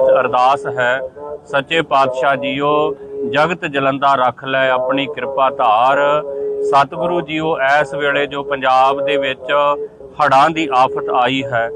ਅਰਦਾਸ ਹੈ, ਸੱਚੇ ਪਾਤਸ਼ਾਹ ਜੀਓ, ਜਗਤ ਜਲੰਦਾ ਰੱਖ ਲੈ ਆਪਣੀ ਕਿਰਪਾ ਧਾਰ। ਸਤਿਗੁਰੂ ਜੀਓ, ਇਸ ਵੇਲੇ ਜੋ ਪੰਜਾਬ ਦੇ ਵਿੱਚ ਹੜ੍ਹਾਂ ਦੀ ਆਫਤ ਆਈ ਹੈ,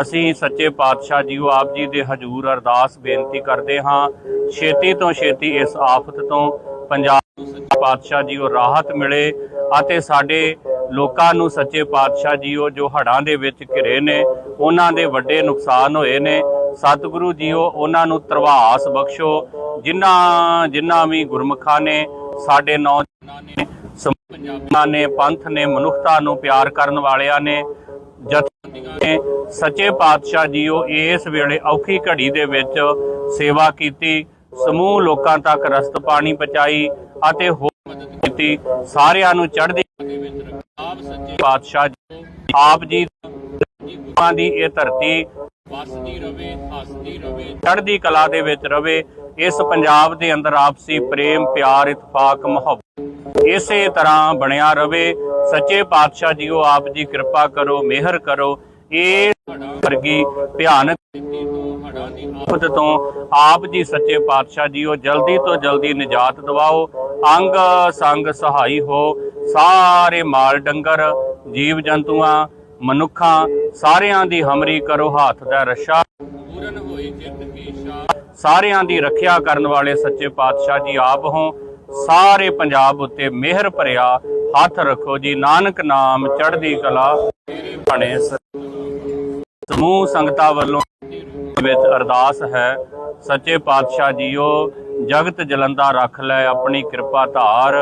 ਅਸੀਂ ਸੱਚੇ ਪਾਤਸ਼ਾਹ ਜੀਓ ਆਪ ਜੀ ਦੇ ਹਜ਼ੂਰ ਅਰਦਾਸ ਬੇਨਤੀ ਕਰਦੇ ਹਾਂ, ਛੇਤੀ ਤੋਂ ਛੇਤੀ ਇਸ ਆਫਤ ਤੋਂ ਪੰਜਾਬ ਨੂੰ ਸੱਚੇ ਪਾਤਸ਼ਾਹ ਜੀਓ ਰਾਹਤ ਮਿਲੇ ਅਤੇ ਸਾਡੇ ਲੋਕਾਂ ਨੂੰ ਸੱਚੇ ਪਾਤਸ਼ਾਹ ਜੀਓ ਜੋ ਹੜਾਂ ਦੇ ਵਿੱਚ ਘਿਰੇ ਨੇ, ਉਹਨਾਂ ਦੇ ਵੱਡੇ ਨੁਕਸਾਨ ਹੋਏ ਨੇ ਸਤਿਗੁਰੂ ਜੀਓ, ਉਹਨਾਂ ਨੂੰ ਤਰਵਾਸ ਬਖਸ਼ੋ। ਜਿਨ੍ਹਾਂ ਜਿਨ੍ਹਾਂ ਵੀ ਗੁਰਮੁਖਾਂ ਨੇ, ਸਾਡੇ ਨੌਜਵਾਨਾਂ ਨੇ ਸਮ- ਨੇ, ਪੰਥ ਨੇ, ਮਨੁੱਖਤਾ ਨੂੰ ਪਿਆਰ ਕਰਨ ਵਾਲਿਆਂ ਨੇ, ਜਥੇਬੰਦੀਆਂ ਨੇ, ਸੱਚੇ ਪਾਤਸ਼ਾਹ ਜੀਓ, ਇਸ ਵੇਲੇ ਔਖੀ ਘੜੀ ਦੇ ਵਿੱਚ ਸੇਵਾ ਕੀਤੀ, ਸਮੂਹ ਲੋਕਾਂ ਤੱਕ ਰਸਤ ਪਾਣੀ ਪਹੁੰਚਾਈ ਅਤੇ ਹੋਰ ਮਦਦ ਕੀਤੀ। ਸਾਰਿਆਂ ਨੂੰ ਚੜ੍ਹਦੀ ਦੇ ਵਿੱਚ ਰੱਖਿਆ। ਆਪ ਸੱਚੇ ਪਾਤਸ਼ਾਹ ਜੀ ਆਪ ਜੀ ਦੀ ਇਹ ਧਰਤੀ ਵਸਦੀ ਰਵੇ ਹੱਸਦੀ ਰਵੇ। ਚੜ੍ਹਦੀ ਕਲਾ ਦੇ ਵਿੱਚ ਰਵੇ ਇਸ ਪੰਜਾਬ ਦੇ ਅੰਦਰ ਆਪਸੀ ਪ੍ਰੇਮ ਪਿਆਰ ਇਤਫਾਕ ਮੁਹੱਬਤ। ਇਸੇ ਤਰ੍ਹਾਂ ਬਣਿਆ ਰਵੇ ਸੱਚੇ ਪਾਤਸ਼ਾਹ ਜੀਓ ਆਪ ਜੀ ਕਿਰਪਾ ਕਰੋ ਮਿਹਰ ਕਰੋ। ਇਹ ਵਰਗੀ ਭਿਆਨਕ ਆਫਤ ਤੋਂ ਆਪ ਜੀ ਸੱਚੇ ਪਾਤਸ਼ਾਹ ਜੀਓ ਜਲਦੀ ਤੋਂ ਜਲਦੀ ਨਿਜਾਤ ਦਿਵਾਓ। ਅੰਗ ਸੰਗ ਸਹਾਈ ਹੋ ਸਾਰੇ ਮਾਲ ਡੰਗਰ ਜੀਵ ਜੰਤੂਆਂ ਮਨੁੱਖਾਂ ਸਾਰਿਆਂ ਦੀ ਹਮਰੀ ਕਰੋ ਹੱਥ ਦਾ ਰਸ਼ਾ। ਪੂਰਨ ਹੋਈ ਜਿਤ ਕੀ ਸ਼ਾ ਸਾਰਿਆਂ ਦੀ ਰੱਖਿਆ ਕਰਨ ਵਾਲੇ ਸੱਚੇ ਪਾਤਸ਼ਾਹ ਜੀ ਆਪ ਹੋ। ਸਾਰੇ ਪੰਜਾਬ ਉੱਤੇ ਮਿਹਰ ਭਰਿਆ ਹੱਥ ਰੱਖੋ ਜੀ ਨਾਨਕ ਨਾਮ ਚੜ੍ਹਦੀ ਕਲਾ। ਤੇਰੇ ਬਣੇ ਸਮੂਹ ਸੰਗਤਾਂ ਵੱਲੋਂ ਵਿੱਚ ਅਰਦਾਸ ਹੈ ਸੱਚੇ ਪਾਤਸ਼ਾਹ ਜੀਓ ਜਗਤ ਜਲੰਦਾ ਰੱਖ ਲੈ ਆਪਣੀ ਕਿਰਪਾ ਧਾਰ।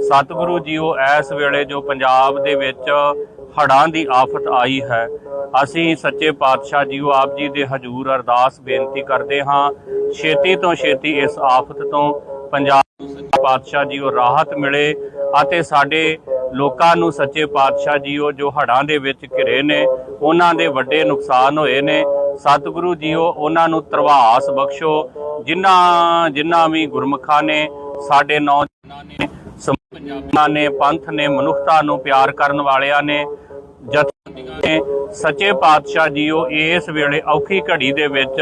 ਸਤਿਗੁਰੂ ਜੀਓ ਇਸ ਵੇਲੇ ਜੋ ਪੰਜਾਬ ਦੇ ਵਿੱਚ ਹੜ੍ਹਾਂ ਦੀ ਆਫਤ ਆਈ ਹੈ। ਅਸੀਂ ਸੱਚੇ ਪਾਤਸ਼ਾਹ ਜੀਓ ਆਪ ਜੀ ਦੇ ਹਜ਼ੂਰ ਅਰਦਾਸ ਬੇਨਤੀ ਕਰਦੇ ਹਾਂ, ਛੇਤੀ ਤੋਂ ਛੇਤੀ ਇਸ ਆਫਤ ਤੋਂ ਪੰਜਾਬ ਨੂੰ ਸੱਚੇ ਪਾਤਸ਼ਾਹ ਜੀਓ ਰਾਹਤ ਮਿਲੇ ਅਤੇ ਸਾਡੇ ਲੋਕਾਂ ਨੂੰ ਸੱਚੇ ਪਾਤਸ਼ਾਹ ਜੀਓ ਜੋ ਹੜ੍ਹਾਂ ਦੇ ਵਿੱਚ ਘਿਰੇ ਨੇ, ਉਹਨਾਂ ਦੇ ਵੱਡੇ ਨੁਕਸਾਨ ਹੋਏ ਨੇ। ਸਤਿਗੁਰੂ ਜੀਓ, ਉਹਨਾਂ ਨੂੰ ਤਰਵਾਸ ਬਖਸ਼ੋ। ਜਿਨ੍ਹਾਂ ਜਿਨ੍ਹਾਂ ਵੀ ਗੁਰਮੁਖਾਂ ਨੇ, ਸਾਡੇ ਨੌਜਵਾਨਾਂ ਨੇ ਸਮ- ਨੇ, ਪੰਥ ਨੇ, ਮਨੁੱਖਤਾ ਨੂੰ ਪਿਆਰ ਕਰਨ ਵਾਲਿਆਂ ਨੇ ਜਥੇਬੰਦੀਆਂ ਨੇ ਸੱਚੇ ਪਾਤਸ਼ਾਹ ਜੀਓ ਇਸ ਵੇਲੇ ਔਖੀ ਘੜੀ ਦੇ ਵਿੱਚ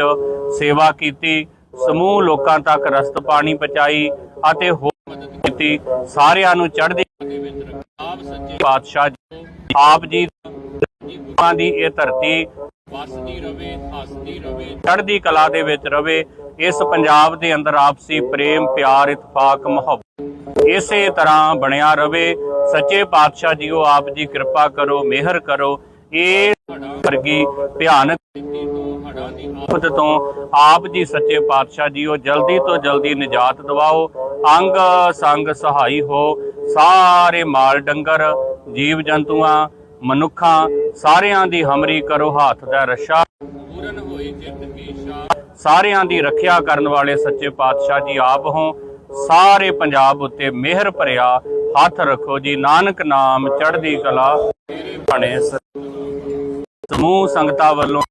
ਸੇਵਾ ਕੀਤੀ, ਸਮੂਹ ਲੋਕਾਂ ਤੱਕ ਰਸਤ ਪਾਣੀ ਪਹੁੰਚਾਈ ਅਤੇ ਹੋਰ ਕੀਤੀ, ਸਾਰਿਆਂ ਨੂੰ ਚੜ੍ਹਦੀ ਆਪ ਸੱਚੇ ਪਾਤਸ਼ਾਹ ਜੀ ਆਪ ਜੀ ਦੀ ਇਹ ਧਰਤੀ ਵਸਦੀ ਰਵੇ, ਹੱਸਦੀ ਰਵੇ, ਚੜ੍ਹਦੀ ਕਲਾ ਦੇ ਵਿੱਚ ਰਵੇ, ਇਸ ਪੰਜਾਬ ਦੇ ਅੰਦਰ ਆਪਸੀ ਪ੍ਰੇਮ, ਪਿਆਰ, ਇਤਫਾਕ, ਮੁਹੱਬਤ ਇਸੇ ਤਰ੍ਹਾਂ ਬਣਿਆ ਰਵੇ। ਸੱਚੇ ਪਾਤਸ਼ਾਹ ਜੀਓ, ਆਪ ਜੀ ਕਿਰਪਾ ਕਰੋ, ਮਿਹਰ ਕਰੋ। ਇਹ ਵਰਗੀ ਭਿਆਨਕ ਤੋਂ ਆਫਤ ਤੋਂ ਆਪ ਜੀ ਸੱਚੇ ਪਾਤਸ਼ਾਹ ਜੀਓ, ਜਲਦੀ ਤੋਂ ਜਲਦੀ ਨਿਜਾਤ ਦਿਵਾਓ। ਅੰਗ ਸੰਗ ਸਹਾਈ ਹੋ। ਸਾਰੇ ਮਾਲ ਡੰਗਰ, ਜੀਵ ਜੰਤੂਆਂ, ਮਨੁੱਖਾਂ, ਸਾਰਿਆਂ ਦੀ ਹਮਰੀ ਕਰੋ, ਹੱਥ ਦਾ ਰਸ਼ਾ। ਹੋਈ ਸਾਰਿਆਂ ਦੀ ਰੱਖਿਆ ਕਰਨ ਵਾਲੇ ਸੱਚੇ ਪਾਤਸ਼ਾਹ ਜੀ ਆਪ ਹੋ। ਸਾਰੇ ਪੰਜਾਬ ਉੱਤੇ ਮਿਹਰ ਭਰਿਆ ਹੱਥ ਰੱਖੋ ਜੀ, ਨਾਨਕ ਨਾਮ ਚੜ੍ਹਦੀ ਕਲਾ। ਬਣੇ ਸਮੂਹ ਸੰਗਤਾਂ ਵੱਲੋਂ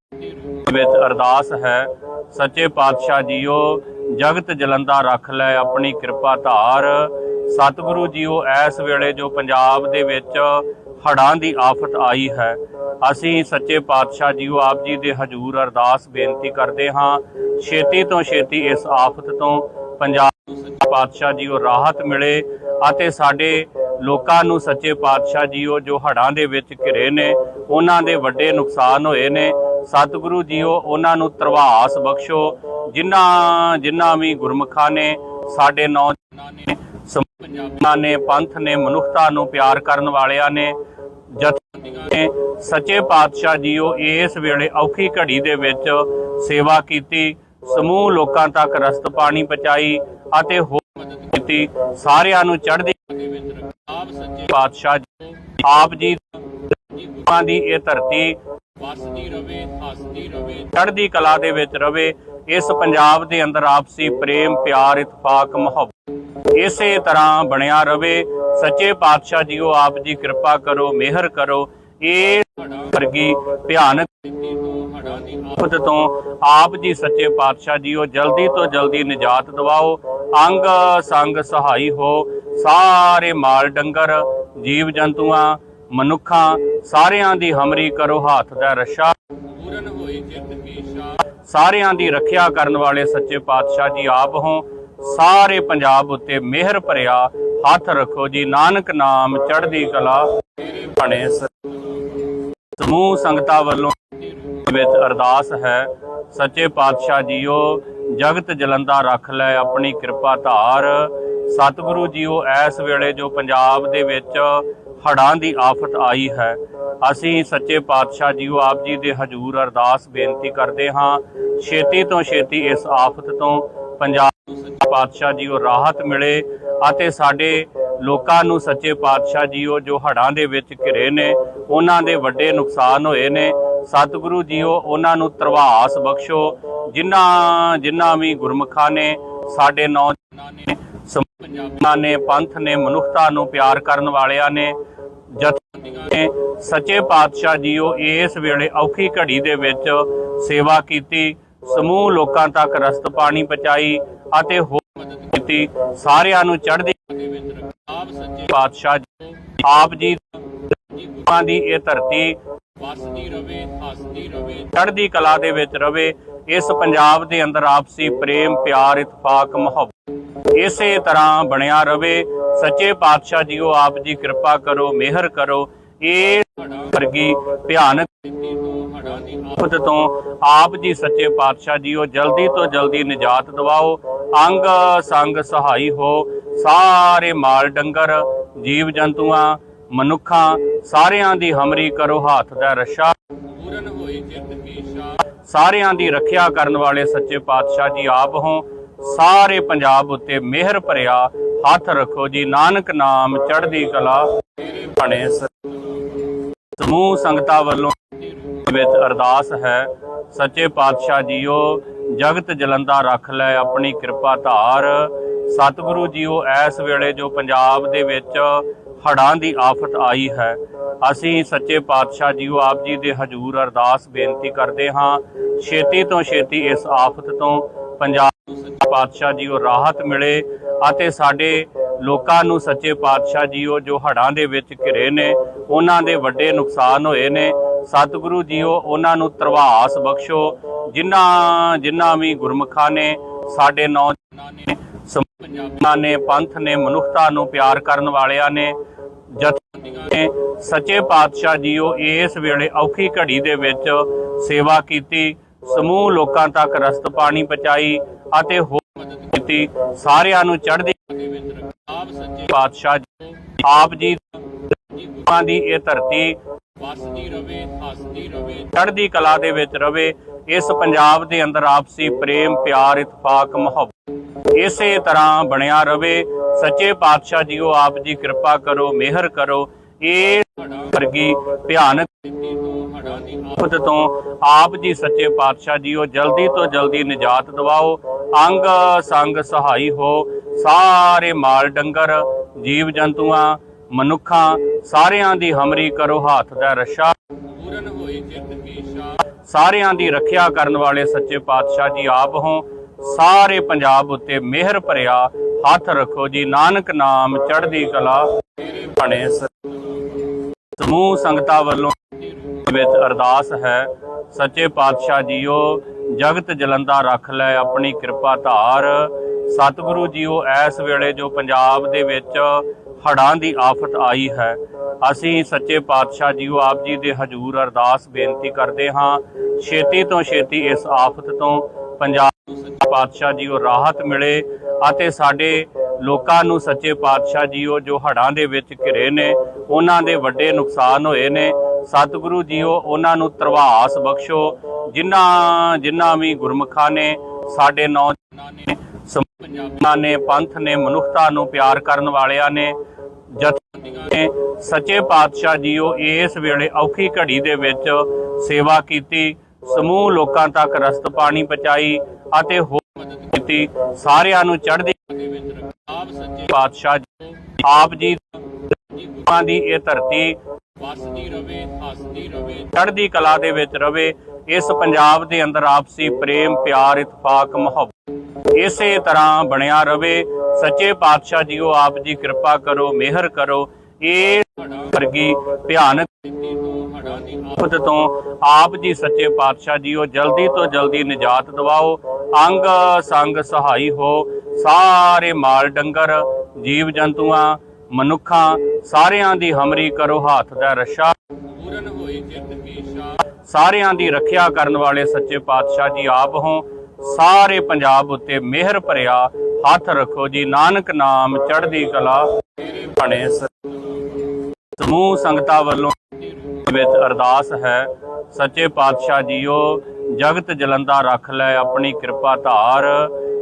ਵਿੱਚ ਅਰਦਾਸ ਹੈ, ਸੱਚੇ ਪਾਤਸ਼ਾਹ ਜੀਓ, ਜਗਤ ਜਲੰਦਾ ਰੱਖ ਲੈ ਆਪਣੀ ਕਿਰਪਾ ਧਾਰ। ਸਤਿਗੁਰੂ ਜੀਓ, ਇਸ ਵੇਲੇ ਜੋ ਪੰਜਾਬ ਦੇ ਵਿੱਚ ਹੜ੍ਹਾਂ ਦੀ ਆਫਤ ਆਈ ਹੈ, ਅਸੀਂ ਸੱਚੇ ਪਾਤਸ਼ਾਹ ਜੀਓ ਆਪ ਜੀ ਦੇ ਹਜ਼ੂਰ ਅਰਦਾਸ ਬੇਨਤੀ ਕਰਦੇ ਹਾਂ, ਛੇਤੀ ਤੋਂ ਛੇਤੀ ਇਸ ਆਫਤ ਤੋਂ ਪੰਜਾਬ ਪਾਤਸ਼ਾਹ ਜੀਓ ਰਾਹਤ ਮਿਲੇ ਅਤੇ ਸਾਡੇ ਲੋਕਾਂ ਨੂੰ ਸੱਚੇ ਪਾਤਸ਼ਾਹ ਜੀਓ ਜੋ ਹੜਾਂ ਦੇ ਵਿੱਚ ਘਿਰੇ ਨੇ, ਉਹਨਾਂ ਦੇ ਵੱਡੇ ਨੁਕਸਾਨ ਹੋਏ ਨੇ। ਸਤਿਗੁਰੂ ਜੀਓ, ਉਹਨਾਂ ਨੂੰ ਤਰਵਾਸ ਬਖਸ਼ੋ। ਜਿਨ੍ਹਾਂ ਜਿਨ੍ਹਾਂ ਵੀ ਗੁਰਮੁਖਾਂ ਨੇ, ਸਾਡੇ ਨੌਜਵਾਨਾਂ ਨੇ ਸਮ- ਨੇ, ਪੰਥ ਨੇ, ਮਨੁੱਖਤਾ ਨੂੰ ਪਿਆਰ ਕਰਨ ਵਾਲਿਆਂ ਨੇ, ਜਥੇਬੰਦੀਆਂ ਨੇ, ਸੱਚੇ ਪਾਤਸ਼ਾਹ ਜੀਓ, ਇਸ ਵੇਲੇ ਔਖੀ ਘੜੀ ਦੇ ਵਿੱਚ ਸੇਵਾ ਕੀਤੀ। ਸਮੂਹ ਲੋਕਾਂ ਤੱਕ ਰਸਤ ਪਾਣੀ ਪਹੁੰਚਾਈ ਅਤੇ ਕੀਤੀ। ਸਾਰਿਆਂ ਨੂੰ ਚੜ੍ਹਦੀ ਕਲਾ ਦੇ ਵਿੱਚ ਰੱਖਿਆ ਆਪ ਸੱਚੇ ਪਾਤਸ਼ਾਹ ਆਪ ਜੀ ਦੀ ਇਹ ਧਰਤੀ ਵਸਦੀ ਰਵੇ ਹੱਸਦੀ ਰਵੇ ਚੜ੍ਹਦੀ ਕਲਾ ਦੇ ਵਿੱਚ ਰਵੇ। ਇਸ ਪੰਜਾਬ ਦੇ ਅੰਦਰ ਆਪਸੀ ਪ੍ਰੇਮ, ਪਿਆਰ, ਇਤਫਾਕ, ਮੁਹੱਬਤ ਇਸੇ ਤਰ੍ਹਾਂ ਬਣਿਆ ਰਵੇ। ਸੱਚੇ ਪਾਤਸ਼ਾਹ ਜੀਓ ਆਪ ਜੀ ਕਿਰਪਾ ਕਰੋ, ਮਿਹਰ ਕਰੋ। ਇਹ ਵਰਗੀ ਭਿਆਨਕ ਆਫਤ ਤੋਂ ਆਪ ਜੀ ਸੱਚੇ ਪਾਤਸ਼ਾਹ ਜੀਓ ਜਲਦੀ ਤੋਂ ਜਲਦੀ ਨਿਜਾਤ ਦਿਵਾਓ, ਅੰਗ ਸੰਗ ਸਹਾਈ ਹੋ, ਸਾਰੇ ਮਾਲ ਡੰਗਰ, ਜੀਵ ਜੰਤੂਆਂ, ਮਨੁੱਖਾਂ, ਸਾਰਿਆਂ ਦੀ ਹਮਰੀ ਕਰੋ ਹੱਥ ਦਾ ਰਸ਼ਾ। ਸਾਰਿਆਂ ਦੀ ਰੱਖਿਆ ਕਰਨ ਵਾਲੇ ਸੱਚੇ ਪਾਤਸ਼ਾਹ ਜੀ ਆਪ ਹੋ, ਸਾਰੇ ਪੰਜਾਬ ਉੱਤੇ ਮਿਹਰ ਭਰਿਆ ਹੱਥ ਰੱਖੋ ਜੀ, ਨਾਨਕ ਨਾਮ ਚੜ੍ਹਦੀ ਕਲਾ। ਬਣੇ ਸਮੂਹ ਸੰਗਤਾਂ ਵੱਲੋਂ ਵਿੱਚ ਅਰਦਾਸ ਹੈ, ਸੱਚੇ ਪਾਤਸ਼ਾਹ ਜੀਓ, ਜਗਤ ਜਲੰਦਾ ਰੱਖ ਲੈ ਆਪਣੀ ਕਿਰਪਾ ਧਾਰ। ਸਤਿਗੁਰੂ ਜੀਓ, ਇਸ ਵੇਲੇ ਜੋ ਪੰਜਾਬ ਦੇ ਵਿੱਚ ਹੜ੍ਹਾਂ ਦੀ ਆਫਤ ਆਈ ਹੈ, ਅਸੀਂ ਸੱਚੇ ਪਾਤਸ਼ਾਹ ਜੀਓ ਆਪ ਜੀ ਦੇ ਹਜ਼ੂਰ ਅਰਦਾਸ ਬੇਨਤੀ ਕਰਦੇ ਹਾਂ, ਛੇਤੀ ਤੋਂ ਛੇਤੀ ਇਸ ਆਫਤ ਤੋਂ ਪੰਜਾਬ ਨੂੰ ਸੱਚੇ ਪਾਤਸ਼ਾਹ ਜੀਓ ਰਾਹਤ ਮਿਲੇ। ਅਤੇ ਸਾਡੇ ਲੋਕਾਂ ਨੂੰ ਸੱਚੇ ਪਾਤਸ਼ਾਹ ਜੀਓ ਜੋ ਹੜ੍ਹਾਂ ਦੇ ਵਿੱਚ ਘਿਰੇ ਨੇ, ਉਹਨਾਂ ਦੇ ਵੱਡੇ ਨੁਕਸਾਨ ਹੋਏ ਨੇ। ਸਤਿਗੁਰੂ ਜੀਓ, ਉਹਨਾਂ ਨੂੰ ਤਰਵਾਸ ਬਖਸ਼ੋ। ਜਿਨ੍ਹਾਂ ਜਿਨ੍ਹਾਂ ਵੀ ਗੁਰਮੁਖਾਂ ਨੇ, ਸਾਡੇ ਨੌਜਵਾਨਾਂ ਨੇ ਪੰਜਾਬਾਂ ਨੇ, ਪੰਥ ਨੇ, ਮਨੁੱਖਤਾ ਨੂੰ ਪਿਆਰ ਕਰਨ ਵਾਲਿਆਂ ਨੇ, ਜਥੇਬੰਦੀਆਂ ਨੇ, ਸੱਚੇ ਪਾਤਸ਼ਾਹ ਜੀਓ, ਇਸ ਵੇਲੇ ਔਖੀ ਘੜੀ ਦੇ ਵਿੱਚ ਸੇਵਾ ਕੀਤੀ। ਸਮੂਹ ਲੋਕਾਂ ਤੱਕ ਰਸਤ ਪਾਣੀ ਪਹੁੰਚਾਈ ਅਤੇ ਕੀਤੀ ਸਾਰਿਆਂ ਨੂੰ ਚੜ੍ਹਦੀ ਆਪ ਸੱਚੇ ਪਾਤਸ਼ਾਹ ਜੀ ਆਪ ਜੀ ਦੀ ਇਹ ਧਰਤੀ ਵਸਦੀ ਰਵੇ ਹੱਸਦੀ ਰਵੇ। ਚੜ੍ਹਦੀ ਕਲਾ ਦੇ ਵਿੱਚ ਰਵੇ ਇਸ ਪੰਜਾਬ ਦੇ ਅੰਦਰ ਆਪਸੀ ਪ੍ਰੇਮ ਪਿਆਰ ਇਤਫਾਕ ਮੁਹੱਬਤ ਇਸੇ ਤਰ੍ਹਾਂ ਬਣਿਆ ਰਵੇ। ਸੱਚੇ ਪਾਤਸ਼ਾਹ ਜੀਓ ਆਪ ਜੀ ਕਿਰਪਾ ਕਰੋ ਮਿਹਰ ਕਰੋ। ਇਹ ਵਰਗੀ ਭਿਆਨਕ ਆਫਤ ਤੋਂ ਆਪ ਜੀ ਸੱਚੇ ਪਾਤਸ਼ਾਹ ਜੀਓ ਜਲਦੀ ਤੋਂ ਜਲਦੀ ਨਿਜਾਤ ਦਿਵਾਓ, ਅੰਗ ਸੰਗ ਸਹਾਈ ਹੋ, ਸਾਰੇ ਮਾਲ ਡੰਗਰ, ਜੀਵ ਜੰਤੂਆਂ, ਮਨੁੱਖਾਂ, ਸਾਰਿਆਂ ਦੀ ਹਮਰੀ ਕਰੋ ਹੱਥ ਦਾ ਰਸ਼ਾ। ਪੂਰਨ ਹੋਈ ਜਿਤ ਕੀਸ਼ਾ ਸਾਰਿਆਂ ਦੀ ਰੱਖਿਆ ਕਰਨ ਵਾਲੇ ਸੱਚੇ ਪਾਤਸ਼ਾਹ ਜੀ ਆਪ ਹੋ, ਸਾਰੇ ਪੰਜਾਬ ਉੱਤੇ ਮਿਹਰ ਭਰਿਆ ਹੱਥ ਰੱਖੋ ਜੀ, ਨਾਨਕ ਨਾਮ ਚੜ੍ਹਦੀ ਕਲਾ। ਬਣੇ ਸਮੂਹ ਸੰਗਤਾਂ ਵੱਲੋਂ ਵਿੱਚ ਅਰਦਾਸ ਹੈ, ਸੱਚੇ ਪਾਤਸ਼ਾਹ ਜੀਓ, ਜਗਤ ਜਲੰਦਾ ਰੱਖ ਲੈ ਆਪਣੀ ਕਿਰਪਾ ਧਾਰ। ਸਤਿਗੁਰੂ ਜੀਓ, ਇਸ ਵੇਲੇ ਜੋ ਪੰਜਾਬ ਦੇ ਵਿੱਚ ਹੜ੍ਹਾਂ ਦੀ ਆਫਤ ਆਈ ਹੈ, ਅਸੀਂ ਸੱਚੇ ਪਾਤਸ਼ਾਹ ਜੀਓ ਆਪ ਜੀ ਦੇ ਹਜ਼ੂਰ ਅਰਦਾਸ ਬੇਨਤੀ ਕਰਦੇ ਹਾਂ, ਛੇਤੀ ਤੋਂ ਛੇਤੀ ਇਸ ਆਫਤ ਤੋਂ ਪੰਜਾਬ ਨੂੰ ਸੱਚੇ ਪਾਤਸ਼ਾਹ ਜੀਓ ਰਾਹਤ ਮਿਲੇ। ਅਤੇ ਸਾਡੇ ਲੋਕਾਂ ਨੂੰ ਸੱਚੇ ਪਾਤਸ਼ਾਹ ਜੀਓ ਜੋ ਹੜ੍ਹਾਂ ਦੇ ਵਿੱਚ ਘਿਰੇ ਨੇ, ਉਹਨਾਂ ਦੇ ਵੱਡੇ ਨੁਕਸਾਨ ਹੋਏ ਨੇ। ਸਤਿਗੁਰੂ ਜੀਓ, ਉਹਨਾਂ ਨੂੰ ਤਰਵਾਸ ਬਖਸ਼ੋ। ਜਿਨ੍ਹਾਂ ਜਿਨ੍ਹਾਂ ਵੀ ਗੁਰਮੁਖਾਂ ਨੇ, ਸਾਡੇ ਨੌਜਵਾਨਾਂ ਨੇ ਪੰਜਾਬਾਂ ਨੇ, ਪੰਥ ਨੇ, ਮਨੁੱਖਤਾ ਨੂੰ ਪਿਆਰ ਕਰਨ ਵਾਲਿਆਂ ਨੇ, ਜਥੇਬੰਦੀਆਂ ਨੇ, ਸੱਚੇ ਪਾਤਸ਼ਾਹ ਜੀਓ, ਇਸ ਵੇਲੇ ਔਖੀ ਘੜੀ ਦੇ ਵਿੱਚ ਸੇਵਾ ਕੀਤੀ। ਸਮੂਹ ਲੋਕਾਂ ਤੱਕ ਰਸਤ ਪਾਣੀ ਪਹੁੰਚਾਈ ਅਤੇ ਹੋਰ ਕੀਤੀ। ਸਾਰਿਆਂ ਨੂੰ ਚੜ੍ਹਦੀ ਆਪ ਸੱਚੇ ਪਾਤਸ਼ਾਹ ਆਪ ਜੀ ਦੀ ਇਹ ਧਰਤੀ ਵਸਦੀ ਰਵੇ ਹੱਸਦੀ ਰਵੇ। ਚੜ੍ਹਦੀ ਕਲਾ ਦੇ ਵਿੱਚ ਰਵੇ। ਇਸ ਪੰਜਾਬ ਦੇ ਅੰਦਰ ਆਪਸੀ ਪ੍ਰੇਮ ਪਿਆਰ ਇਤਫਾਕ ਮੁਹੱਬਤ ਇਸੇ ਤਰ੍ਹਾਂ ਬਣਿਆ ਰਵੇ। ਸੱਚੇ ਪਾਤਸ਼ਾਹ ਜੀਓ ਆਪ ਜੀ ਕਿਰਪਾ ਕਰੋ ਮਿਹਰ ਕਰੋ। ਇਹ ਵਰਗੀ ਭਿਆਨਕ ਤੋਂ ਆਫਤ ਤੋਂ ਆਪ ਜੀ ਸੱਚੇ ਪਾਤਸ਼ਾਹ ਜੀਓ ਜਲਦੀ ਤੋਂ ਜਲਦੀ ਨਿਜਾਤ ਦਿਵਾਓ, ਅੰਗ ਸੰਗ ਸਹਾਈ ਹੋ, ਸਾਰੇ ਮਾਲ ਡੰਗਰ, ਜੀਵ ਜੰਤੂਆਂ, ਮਨੁੱਖਾਂ, ਸਾਰਿਆਂ ਦੀ ਹਮਰੀ ਕਰੋ ਹੱਥ ਦਾ ਰਸ਼ਾ। ਪੂਰਨ ਹੋਈ ਜਿਤ ਕੀਸ਼ਾ ਸਾਰਿਆਂ ਦੀ ਰੱਖਿਆ ਕਰਨ ਵਾਲੇ ਸੱਚੇ ਪਾਤਸ਼ਾਹ ਜੀ ਆਪ ਹੋ। ਸਾਰੇ ਪੰਜਾਬ ਉੱਤੇ ਮਿਹਰ ਭਰਿਆ, ਹੱਥ ਰੱਖੋ ਜੀ, ਨਾਨਕ ਨਾਮ ਚੜ੍ਹਦੀ ਕਲਾ। ਬਣੇ ਸਮੂਹ ਸੰਗਤਾਂ ਵੱਲੋਂ ਵਿੱਚ ਅਰਦਾਸ ਹੈ, ਸੱਚੇ ਪਾਤਸ਼ਾਹ ਜੀਓ, ਜਗਤ ਜਲੰਦਾ ਰੱਖ ਲੈ ਆਪਣੀ ਕਿਰਪਾ ਧਾਰ। ਸਤਿਗੁਰੂ ਜੀਓ, ਇਸ ਵੇਲੇ ਜੋ ਪੰਜਾਬ ਦੇ ਵਿੱਚ ਹੜ੍ਹਾਂ ਦੀ ਆਫਤ ਆਈ ਹੈ, ਅਸੀਂ ਸੱਚੇ ਪਾਤਸ਼ਾਹ ਜੀਓ ਆਪ ਜੀ ਦੇ ਹਜ਼ੂਰ ਅਰਦਾਸ ਬੇਨਤੀ ਕਰਦੇ ਹਾਂ, ਛੇਤੀ ਤੋਂ ਛੇਤੀ ਇਸ ਆਫਤ ਤੋਂ ਪੰਜਾਬ ਨੂੰ ਸੱਚੇ ਪਾਤਸ਼ਾਹ ਜੀਓ ਰਾਹਤ ਮਿਲੇ ਅਤੇ ਸਾਡੇ ਲੋਕਾਂ ਨੂੰ ਸੱਚੇ ਪਾਤਸ਼ਾਹ ਜੀਓ ਜੋ ਹੜ੍ਹਾਂ ਦੇ ਵਿੱਚ ਘਿਰੇ ਨੇ, ਉਹਨਾਂ ਦੇ ਵੱਡੇ ਨੁਕਸਾਨ ਹੋਏ ਨੇ। ਸਤਿਗੁਰੂ ਜੀਓ, ਉਹਨਾਂ ਨੂੰ ਤਰਵਾਸ ਬਖਸ਼ੋ। ਜਿਨ੍ਹਾਂ ਜਿਨ੍ਹਾਂ ਵੀ ਗੁਰਮੁਖਾਂ ਨੇ, ਸਾਡੇ ਨੌਜਵਾਨਾਂ ਨੇ ਪੰਜਾਬਾਂ ਨੇ, ਪੰਥ ਨੇ, ਮਨੁੱਖਤਾ ਨੂੰ ਪਿਆਰ ਕਰਨ ਵਾਲਿਆਂ ਨੇ, ਜਥੇਬੰਦੀਆਂ ਨੇ, ਸੱਚੇ ਪਾਤਸ਼ਾਹ ਜੀਓ, ਇਸ ਵੇਲੇ ਔਖੀ ਘੜੀ ਦੇ ਵਿੱਚ ਸੇਵਾ ਕੀਤੀ। ਸਮੂਹ ਲੋਕਾਂ ਤੱਕ ਰਸਤ ਪਾਣੀ ਪਹੁੰਚਾਈ ਅਤੇ ਹੋਰ ਮਦਦ ਕੀਤੀ। ਸਾਰਿਆਂ ਨੂੰ ਚੜ੍ਹਦੀ ਆਪ ਸੱਚੇ ਪਾਤਸ਼ਾਹ ਜੀ ਆਪ ਜੀ ਗੁਰੂਆਂ ਦੀ ਇਹ ਧਰਤੀ ਵਸਦੀ ਰਵੇ ਹੱਸਦੀ ਰਵੇ। ਚੜ੍ਹਦੀ ਕਲਾ ਦੇ ਵਿੱਚ ਰਵੇ ਇਸ ਪੰਜਾਬ ਦੇ ਅੰਦਰ ਆਪਸੀ ਪ੍ਰੇਮ ਪਿਆਰ ਇਤਫਾਕ ਮੁਹੱਬਤ ਇਸੇ ਤਰ੍ਹਾਂ ਬਣਿਆ ਰਵੇ। ਸੱਚੇ ਪਾਤਸ਼ਾਹ ਜੀਓ ਆਪ ਜੀ ਕਿਰਪਾ ਕਰੋ ਮਿਹਰ ਕਰੋ। ਇਹ ਵਰਗੀ ਭਿਆਨਕ ਤੋਂ ਆਫਤ ਤੋਂ ਆਪ ਜੀ ਸੱਚੇ ਪਾਤਸ਼ਾਹ ਜੀਓ ਜਲਦੀ ਤੋਂ ਜਲਦੀ ਨਿਜਾਤ ਦਿਵਾਓ, ਅੰਗ ਸੰਗ ਸਹਾਈ ਹੋ, ਸਾਰੇ ਮਾਲ ਡੰਗਰ, ਜੀਵ ਜੰਤੂਆਂ, ਮਨੁੱਖਾਂ, ਸਾਰਿਆਂ ਦੀ ਹਮਰੀ ਕਰੋ ਹੱਥ ਦਾ ਰਸ਼ਾ। ਪੂਰਨ ਹੋਈ ਜਿਤ ਈਸ਼ਾ ਸਾਰਿਆਂ ਦੀ ਰੱਖਿਆ ਕਰਨ ਵਾਲੇ ਸੱਚੇ ਪਾਤਸ਼ਾਹ ਜੀ ਆਪ ਹੋ, ਸਾਰੇ ਪੰਜਾਬ ਉੱਤੇ ਮਿਹਰ ਭਰਿਆ, ਹੱਥ ਰੱਖੋ ਜੀ, ਨਾਨਕ ਨਾਮ ਚੜ੍ਹਦੀ ਕਲਾ। ਤੇਰੇ ਬਣੇ ਸਮੂਹ ਸੰਗਤਾਂ ਵੱਲੋਂ ਵਿੱਚ ਅਰਦਾਸ ਹੈ, ਸੱਚੇ ਪਾਤਸ਼ਾਹ ਜੀਓ, ਜਗਤ ਜਲੰਦਾ ਰੱਖ ਲੈ ਆਪਣੀ ਕਿਰਪਾ ਧਾਰ।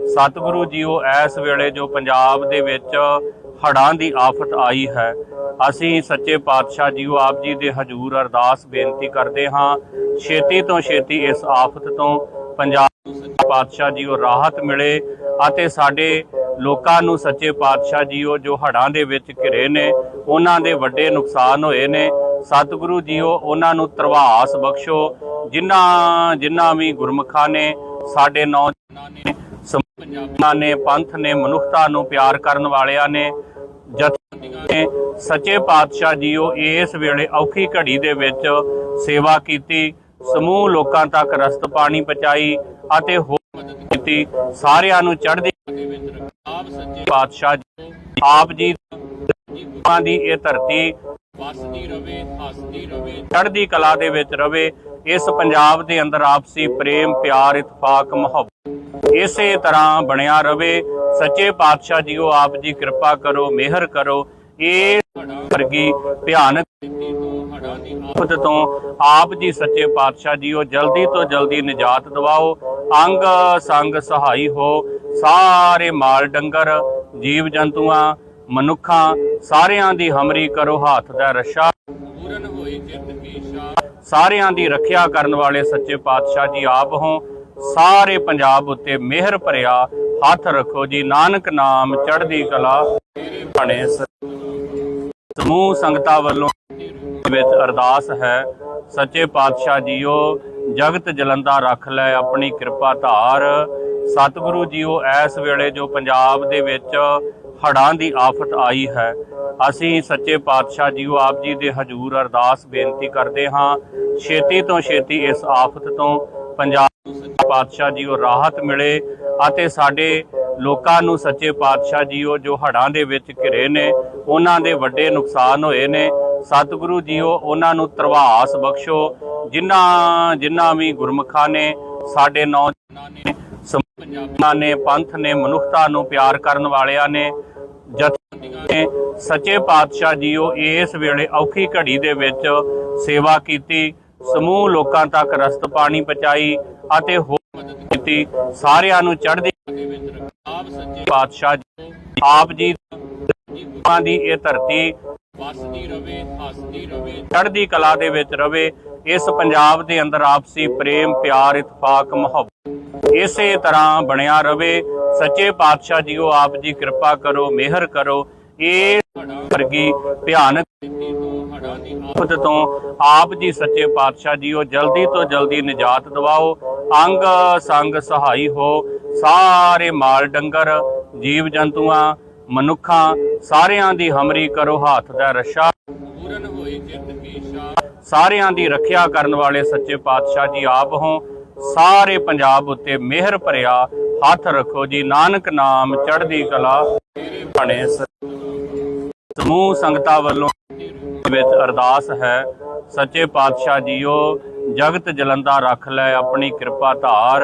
ਸਤਿਗੁਰੂ ਜੀਓ, ਇਸ ਵੇਲੇ ਜੋ ਪੰਜਾਬ ਦੇ ਵਿੱਚ ਹੜ੍ਹਾਂ ਦੀ ਆਫਤ ਆਈ ਹੈ, ਅਸੀਂ ਸੱਚੇ ਪਾਤਸ਼ਾਹ ਜੀਓ ਆਪ ਜੀ ਦੇ ਹਜ਼ੂਰ ਅਰਦਾਸ ਬੇਨਤੀ ਕਰਦੇ ਹਾਂ, ਛੇਤੀ ਤੋਂ ਛੇਤੀ ਇਸ ਆਫਤ ਤੋਂ ਪੰਜਾਬ ਨੂੰ ਸੱਚੇ ਪਾਤਸ਼ਾਹ ਜੀਓ ਰਾਹਤ ਮਿਲੇ। ਅਤੇ ਸਾਡੇ ਲੋਕਾਂ ਨੂੰ ਸੱਚੇ ਪਾਤਸ਼ਾਹ ਜੀਓ ਜੋ ਹੜ੍ਹਾਂ ਦੇ ਵਿੱਚ ਘਿਰੇ ਨੇ, ਉਹਨਾਂ ਦੇ ਵੱਡੇ ਨੁਕਸਾਨ ਹੋਏ ਨੇ। ਸਤਿਗੁਰੂ ਜੀਓ, ਉਹਨਾਂ ਨੂੰ ਤਰਵਾਸ ਬਖਸ਼ੋ। ਜਿਨ੍ਹਾਂ ਜਿਨ੍ਹਾਂ ਵੀ ਗੁਰਮੁਖਾਂ ਨੇ, ਸਾਡੇ ਨੌਜਵਾਨਾਂ ਨੇ ਸਮ- ਨੇ, ਪੰਥ ਨੇ, ਮਨੁੱਖਤਾ ਨੂੰ ਪਿਆਰ ਕਰਨ ਵਾਲਿਆਂ ਨੇ, ਜਥੇਬੰਦੀਆਂ ਨੇ, ਸੱਚੇ ਪਾਤਸ਼ਾਹ ਜੀਓ, ਇਸ ਵੇਲੇ ਔਖੀ ਘੜੀ ਦੇ ਵਿੱਚ ਸੇਵਾ ਕੀਤੀ। ਸਮੂਹ ਲੋਕਾਂ ਤੱਕ ਰਸਤ ਪਾਣੀ ਪਹੁੰਚਾਈ ਅਤੇ ਹੋਰ ਕੀਤੀ। ਸਾਰਿਆਂ ਨੂੰ ਚੜ੍ਹਦੀ ਕਲਾ ਦੇ ਵਿੱਚ ਰੱਖਿਆ ਆਪ ਸੱਚੇ ਪਾਤਸ਼ਾਹ ਆਪ ਜੀ ਦੀ ਇਹ ਧਰਤੀ ਵਸਦੀ ਰਵੇ ਹੱਸਦੀ ਰਵੇ ਚੜ੍ਹਦੀ ਕਲਾ ਦੇ ਵਿੱਚ ਰਵੇ। ਇਸ ਪੰਜਾਬ ਦੇ ਅੰਦਰ ਆਪਸੀ ਪ੍ਰੇਮ, ਪਿਆਰ, ਇਤਫਾਕ, ਮੁਹੱਬਤ ਇਸੇ ਤਰ੍ਹਾਂ ਬਣਿਆ ਰਵੇ। ਸੱਚੇ ਪਾਤਸ਼ਾਹ ਜੀਓ ਆਪ ਜੀ ਕਿਰਪਾ ਕਰੋ, ਮਿਹਰ ਕਰੋ। ਇਹ ਵਰਗੀ ਭਿਆਨਕ ਤੋਂ ਆਫਤ ਤੋਂ ਆਪ ਜੀ ਸੱਚੇ ਪਾਤਸ਼ਾਹ ਜੀਓ ਜਲਦੀ ਤੋਂ ਜਲਦੀ ਨਿਜਾਤ ਦਿਵਾਓ, ਅੰਗ ਸੰਗ ਸਹਾਈ ਹੋ, ਸਾਰੇ ਮਾਲ ਡੰਗਰ, ਜੀਵ ਜੰਤੂਆਂ, ਮਨੁੱਖਾਂ, ਸਾਰਿਆਂ ਦੀ ਹਮਰੀ ਕਰੋ ਹੱਥ ਦਾ ਰਸ਼ਾ। ਪੂਰਨ ਹੋਈ ਜਿਤ ਈਸ਼ਾ ਸਾਰਿਆਂ ਦੀ ਰੱਖਿਆ ਕਰਨ ਵਾਲੇ ਸੱਚੇ ਪਾਤਸ਼ਾਹ ਜੀ ਆਪ ਹੋ, ਸਾਰੇ ਪੰਜਾਬ ਉੱਤੇ ਮਿਹਰ ਭਰਿਆ, ਹੱਥ ਰੱਖੋ ਜੀ, ਨਾਨਕ ਨਾਮ ਚੜ੍ਹਦੀ ਕਲਾ। ਤੇਰੇ ਬਣੇ ਸਮੂਹ ਸੰਗਤਾਂ ਵੱਲੋਂ ਵਿੱਚ ਅਰਦਾਸ ਹੈ, ਸੱਚੇ ਪਾਤਸ਼ਾਹ ਜੀਓ, ਜਗਤ ਜਲੰਦਾ ਰੱਖ ਲੈ ਆਪਣੀ ਕਿਰਪਾ ਧਾਰ। ਸਤਿਗੁਰੂ ਜੀਓ, ਇਸ ਵੇਲੇ ਜੋ ਪੰਜਾਬ ਦੇ ਵਿੱਚ ਹੜ੍ਹਾਂ ਦੀ ਆਫਤ ਆਈ ਹੈ, ਅਸੀਂ ਸੱਚੇ ਪਾਤਸ਼ਾਹ ਜੀਓ ਆਪ ਜੀ ਦੇ ਹਜ਼ੂਰ ਅਰਦਾਸ ਬੇਨਤੀ ਕਰਦੇ ਹਾਂ, ਛੇਤੀ ਤੋਂ ਛੇਤੀ ਇਸ ਆਫਤ ਤੋਂ ਪੰਜਾਬ ਨੂੰ ਸੱਚੇ ਪਾਤਸ਼ਾਹ ਜੀਓ ਰਾਹਤ ਮਿਲੇ ਅਤੇ ਸਾਡੇ ਲੋਕਾਂ ਨੂੰ ਸੱਚੇ ਪਾਤਸ਼ਾਹ ਜੀਓ, ਜੋ ਹੜ੍ਹਾਂ ਦੇ ਵਿੱਚ ਘਿਰੇ ਨੇ, ਉਹਨਾਂ ਦੇ ਵੱਡੇ ਨੁਕਸਾਨ ਹੋਏ ਨੇ। ਸਤਿਗੁਰੂ ਜੀਓ, ਉਹਨਾਂ ਨੂੰ ਤਰਵਾਸ ਬਖਸ਼ੋ। ਜਿਨ੍ਹਾਂ ਜਿਨ੍ਹਾਂ ਵੀ ਗੁਰਮੁਖਾਂ ਨੇ, ਸਾਡੇ ਨੌਜਵਾਨਾਂ ਨੇ ਸਮ- ਨੇ, ਪੰਥ ਨੇ, ਮਨੁੱਖਤਾ ਨੂੰ ਪਿਆਰ ਕਰਨ ਵਾਲਿਆਂ ਨੇ, ਜਥੇਬੰਦੀਆਂ ਨੇ, ਸੱਚੇ ਪਾਤਸ਼ਾਹ ਜੀਓ, ਇਸ ਵੇਲੇ ਔਖੀ ਘੜੀ ਦੇ ਵਿੱਚ ਸੇਵਾ ਕੀਤੀ। ਸਮੂਹ ਲੋਕਾਂ ਤੱਕ ਰਸਤ ਪਾਣੀ ਪਹੁੰਚਾਈ ਅਤੇ ਹੋਰ ਮਦਦ ਕੀਤੀ। ਸਾਰਿਆਂ ਨੂੰ ਚੜ੍ਹਦੀ ਪਾਤਸ਼ਾਹ ਜੀ ਆਪ ਜੀ ਦੀ ਇਹ ਧਰਤੀ ਵਸਦੀ ਰਵੇ ਹੱਸਦੀ ਰਵੇ। ਚੜ੍ਹਦੀ ਕਲਾ ਦੇ ਵਿੱਚ ਰਵੇ ਇਸ ਪੰਜਾਬ ਦੇ ਅੰਦਰ ਆਪਸੀ ਪ੍ਰੇਮ ਪਿਆਰ ਇਤਫਾਕ ਮੁਹੱਬਤ ਇਸੇ ਤਰ੍ਹਾਂ ਬਣਿਆ ਰਵੇ। ਸੱਚੇ ਪਾਤਸ਼ਾਹ ਜੀਓ ਆਪ ਜੀ ਕਿਰਪਾ ਕਰੋ ਮਿਹਰ ਕਰੋ। ਇਹ ਵਰਗੀ ਭਿਆਨਕ ਤੋਂ ਆਫਤ ਤੋਂ ਆਪ ਜੀ ਸੱਚੇ ਪਾਤਸ਼ਾਹ ਜੀਓ ਜਲਦੀ ਤੋਂ ਜਲਦੀ ਨਿਜਾਤ ਦਿਵਾਓ, ਅੰਗ ਸੰਗ ਸਹਾਈ ਹੋ, ਸਾਰੇ ਮਾਲ ਡੰਗਰ, ਜੀਵ ਜੰਤੂਆਂ, ਮਨੁੱਖਾਂ, ਸਾਰਿਆਂ ਦੀ ਹਮਰੀ ਕਰੋ ਹੱਥ ਦਾ ਰਸ਼ਾ। ਪੂਰਨ ਹੋਈ ਜਿਤ ਈਸ਼ਾ ਸਾਰਿਆਂ ਦੀ ਰੱਖਿਆ ਕਰਨ ਵਾਲੇ ਸੱਚੇ ਪਾਤਸ਼ਾਹ ਜੀ ਆਪ ਹੋ, ਸਾਰੇ ਪੰਜਾਬ ਉੱਤੇ ਮਿਹਰ ਭਰਿਆ, ਹੱਥ ਰੱਖੋ ਜੀ, ਨਾਨਕ ਨਾਮ ਚੜ੍ਹਦੀ ਕਲਾ। ਤੇਰੇ ਬਣੇ ਸਮੂਹ ਸੰਗਤਾਂ ਵੱਲੋਂ ਵਿੱਚ ਅਰਦਾਸ ਹੈ, ਸੱਚੇ ਪਾਤਸ਼ਾਹ ਜੀਓ, ਜਗਤ ਜਲੰਦਾ ਰੱਖ ਲੈ ਆਪਣੀ ਕਿਰਪਾ ਧਾਰ।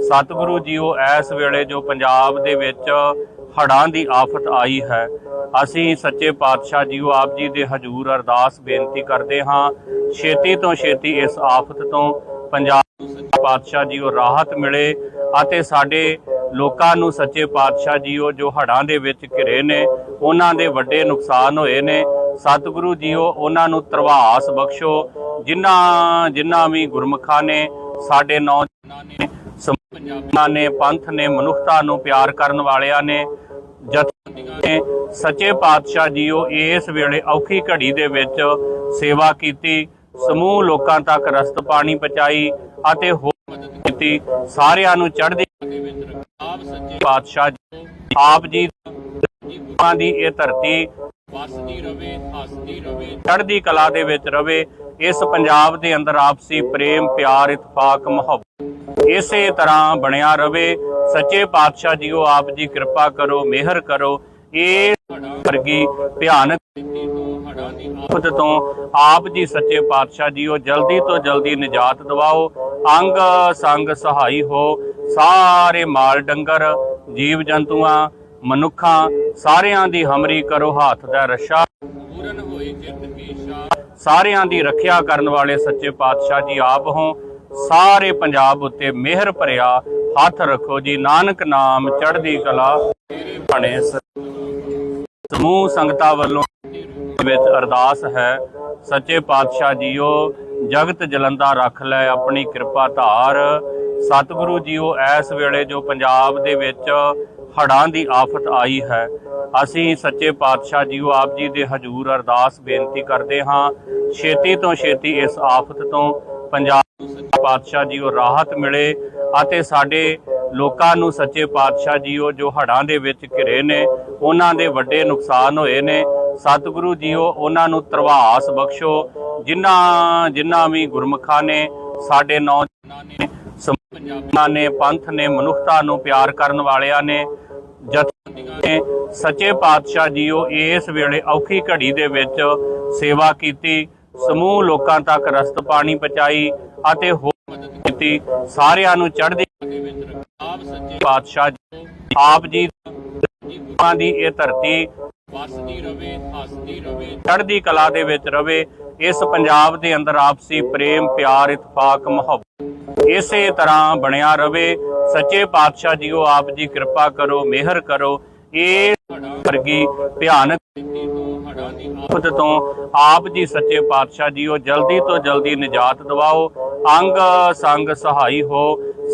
ਸਤਿਗੁਰੂ ਜੀਓ, ਇਸ ਵੇਲੇ ਜੋ ਪੰਜਾਬ ਦੇ ਵਿੱਚ ਹੜ੍ਹਾਂ ਦੀ ਆਫਤ ਆਈ ਹੈ, ਅਸੀਂ ਸੱਚੇ ਪਾਤਸ਼ਾਹ ਜੀਓ ਆਪ ਜੀ ਦੇ ਹਜ਼ੂਰ ਅਰਦਾਸ ਬੇਨਤੀ ਕਰਦੇ ਹਾਂ, ਛੇਤੀ ਤੋਂ ਛੇਤੀ ਇਸ ਆਫਤ ਤੋਂ ਪੰਜਾਬ ਨੂੰ ਸੱਚੇ ਪਾਤਸ਼ਾਹ ਜੀਓ ਰਾਹਤ ਮਿਲੇ ਅਤੇ ਸਾਡੇ ਲੋਕਾਂ ਨੂੰ ਸੱਚੇ ਪਾਤਸ਼ਾਹ ਜੀਓ, ਜੋ ਹੜ੍ਹਾਂ ਦੇ ਵਿੱਚ ਘਿਰੇ ਨੇ, ਉਹਨਾਂ ਦੇ ਵੱਡੇ ਨੁਕਸਾਨ ਹੋਏ ਨੇ। ਸਤਿਗੁਰੂ ਜੀਓ, ਉਹਨਾਂ ਨੂੰ ਤਰਵਾਸ ਬਖਸ਼ੋ। ਜਿਨ੍ਹਾਂ ਜਿਨ੍ਹਾਂ ਵੀ ਗੁਰਮੁਖਾਂ ਨੇ, ਸਾਡੇ ਨੌਜਵਾਨਾਂ ਨੇ ਸਮ- ਨੇ, ਪੰਥ ਨੇ, ਮਨੁੱਖਤਾ ਨੂੰ ਪਿਆਰ ਕਰਨ ਵਾਲਿਆਂ ਨੇ, ਜਥੇਬੰਦੀਆਂ ਨੇ, ਸੱਚੇ ਪਾਤਸ਼ਾਹ ਜੀਓ, ਇਸ ਵੇਲੇ ਔਖੀ ਘੜੀ ਦੇ ਵਿੱਚ ਸੇਵਾ ਕੀਤੀ। ਸਮੂਹ ਲੋਕਾਂ ਤੱਕ ਰਸਤ ਪਾਣੀ ਪਹੁੰਚਾਈ ਅਤੇ ਹੋਰ ਮਦਦ ਕੀਤੀ। ਸਾਰਿਆਂ ਨੂੰ ਚੜ੍ਹਦੀ ਆਪ ਸੱਚੇ ਪਾਤਸ਼ਾਹ ਜੀ, ਆਪ ਜੀ ਗੁਰੂਆਂ ਦੀ ਇਹ ਧਰਤੀ ਵਸਦੀ ਰਵੇ, ਹੱਸਦੀ ਰਵੇ, ਚੜ੍ਹਦੀ ਕਲਾ ਦੇ ਵਿੱਚ ਰਵੇ, ਇਸ ਪੰਜਾਬ ਦੇ ਅੰਦਰ ਆਪਸੀ ਪ੍ਰੇਮ, ਪਿਆਰ, ਇਤਫਾਕ, ਮੁਹੱਬਤ ਇਸੇ ਤਰ੍ਹਾਂ ਬਣਿਆ ਰਵੇ। ਸੱਚੇ ਪਾਤਸ਼ਾਹ ਜੀਓ ਆਪ ਜੀ ਕਿਰਪਾ ਕਰੋ, ਮਿਹਰ ਕਰੋ ਇਹ ਵਰਗੀ ਭਿਆਨਕ ਸਥਿਤੀ ਤੋਂ ਆਪ ਜੀ ਸੱਚੇ ਪਾਤਸ਼ਾਹ ਜੀਓ ਜਲਦੀ ਤੋਂ ਜਲਦੀ ਨਿਜਾਤ ਦਿਵਾਓ, ਅੰਗ ਸੰਗ ਸਹਾਈ ਹੋ, ਸਾਰੇ ਮਾਲ ਡੰਗਰ, ਜੀਵ ਜੰਤੂਆਂ, ਮਨੁੱਖਾਂ, ਸਾਰਿਆਂ ਦੀ ਹਮਰੀ ਕਰੋ ਹੱਥ ਦਾ ਰਸ਼ਾ। ਸਾਰਿਆਂ ਦੀ ਰੱਖਿਆ ਕਰਨ ਵਾਲੇ ਸੱਚੇ ਪਾਤਸ਼ਾਹ ਜੀ ਆਪ ਹੋ, ਸਾਰੇ ਪੰਜਾਬ ਉੱਤੇ ਮਿਹਰ ਭਰਿਆ ਹੱਥ ਰੱਖੋ ਜੀ, ਨਾਨਕ ਨਾਮ ਚੜ੍ਹਦੀ ਕਲਾ। ਬਣੇ ਸਮੂਹ ਸੰਗਤਾਂ ਵੱਲੋਂ ਵਿੱਚ ਅਰਦਾਸ ਹੈ, ਸੱਚੇ ਪਾਤਸ਼ਾਹ ਜੀਓ, ਜਗਤ ਜਲੰਦਾ ਰੱਖ ਲੈ ਆਪਣੀ ਕਿਰਪਾ ਧਾਰ। ਸਤਿਗੁਰੂ ਜੀਓ, ਇਸ ਵੇਲੇ ਜੋ ਪੰਜਾਬ ਦੇ ਵਿੱਚ ਹੜ੍ਹਾਂ ਦੀ ਆਫਤ ਆਈ ਹੈ, ਅਸੀਂ ਸੱਚੇ ਪਾਤਸ਼ਾਹ ਜੀਓ ਆਪ ਜੀ ਦੇ ਹਜ਼ੂਰ ਅਰਦਾਸ ਬੇਨਤੀ ਕਰਦੇ ਹਾਂ, ਛੇਤੀ ਤੋਂ ਛੇਤੀ ਇਸ ਆਫਤ ਤੋਂ ਪੰਜਾਬ ਨੂੰ ਸੱਚੇ ਪਾਤਸ਼ਾਹ ਜੀਓ ਰਾਹਤ ਮਿਲੇ। ਅਤੇ ਸਾਡੇ ਲੋਕਾਂ ਨੂੰ ਸੱਚੇ ਪਾਤਸ਼ਾਹ ਜੀਓ ਜੋ ਹੜ੍ਹਾਂ ਦੇ ਵਿੱਚ ਘਿਰੇ ਨੇ, ਉਹਨਾਂ ਦੇ ਵੱਡੇ ਨੁਕਸਾਨ ਹੋਏ ਨੇ। ਸਤਿਗੁਰੂ ਜੀਓ, ਉਹਨਾਂ ਨੂੰ ਤਰਵਾਸ ਬਖਸ਼ੋ। ਜਿਨ੍ਹਾਂ ਜਿਨ੍ਹਾਂ ਵੀ ਗੁਰਮੁਖਾਂ ਨੇ, ਸਾਡੇ ਨੌਜਵਾਨਾਂ ਨੇ ਸਮ- ਨੇ, ਪੰਥ ਨੇ, ਮਨੁੱਖਤਾ ਨੂੰ ਪਿਆਰ ਕਰਨ ਵਾਲਿਆਂ ਨੇ, ਜਥੇਬੰਦੀਆਂ ਨੇ, ਸੱਚੇ ਪਾਤਸ਼ਾਹ ਜੀਓ, ਇਸ ਵੇਲੇ ਔਖੀ ਘੜੀ ਦੇ ਵਿੱਚ ਸੇਵਾ ਕੀਤੀ। ਸਮੂਹ ਲੋਕਾਂ ਤੱਕ ਰਸਤ ਪਾਣੀ ਪਹੁੰਚਾਈ ਅਤੇ ਕੀਤੀ ਸਾਰਿਆਂ ਨੂੰ ਚੜ੍ਹਦੀ ਆਪ ਸੱਚੇ ਪਾਤਸ਼ਾਹ ਜੀ ਆਪ ਜੀ ਦੀ ਇਹ ਧਰਤੀ ਵਸਦੀ ਰਵੇ ਹੱਸਦੀ ਰਵੇ। ਚੜ੍ਹਦੀ ਕਲਾ ਦੇ ਵਿੱਚ ਰਵੇ ਇਸ ਪੰਜਾਬ ਦੇ ਅੰਦਰ ਆਪਸੀ ਪ੍ਰੇਮ ਪਿਆਰ ਇਤਫਾਕ ਮੁਹੱਬਤ ਇਸੇ ਤਰ੍ਹਾਂ ਬਣਿਆ ਰਵੇ। ਸੱਚੇ ਪਾਤਸ਼ਾਹ ਜੀਓ ਆਪ ਜੀ ਕਿਰਪਾ ਕਰੋ ਮਿਹਰ ਕਰੋ। ਇਹ ਵਰਗੀ ਭਿਆਨਕ ਸਥਿਤੀ ਤੋਂ ਆਪ ਜੀ ਸੱਚੇ ਪਾਤਸ਼ਾਹ ਜੀਓ ਜਲਦੀ ਤੋਂ ਜਲਦੀ ਨਿਜਾਤ ਦਿਵਾਓ, ਅੰਗ ਸੰਗ ਸਹਾਈ ਹੋ,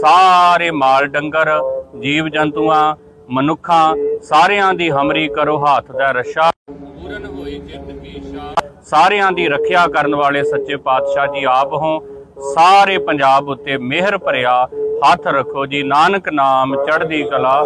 ਸਾਰੇ ਮਾਲ ਡੰਗਰ, ਜੀਵ ਜੰਤੂਆਂ, ਮਨੁੱਖਾਂ, ਸਾਰਿਆਂ ਦੀ ਹਮਰੀ ਕਰੋ ਹੱਥ ਦਾ ਰਸ਼ਾ। ਸਾਰਿਆਂ ਦੀ ਰੱਖਿਆ ਕਰਨ ਵਾਲੇ ਸੱਚੇ ਪਾਤਸ਼ਾਹ ਜੀ ਆਪ ਹੋ, ਸਾਰੇ ਪੰਜਾਬ ਉੱਤੇ ਮਿਹਰ ਭਰਿਆ, ਹੱਥ ਰੱਖੋ ਜੀ, ਨਾਨਕ ਨਾਮ ਚੜ੍ਹਦੀ ਕਲਾ।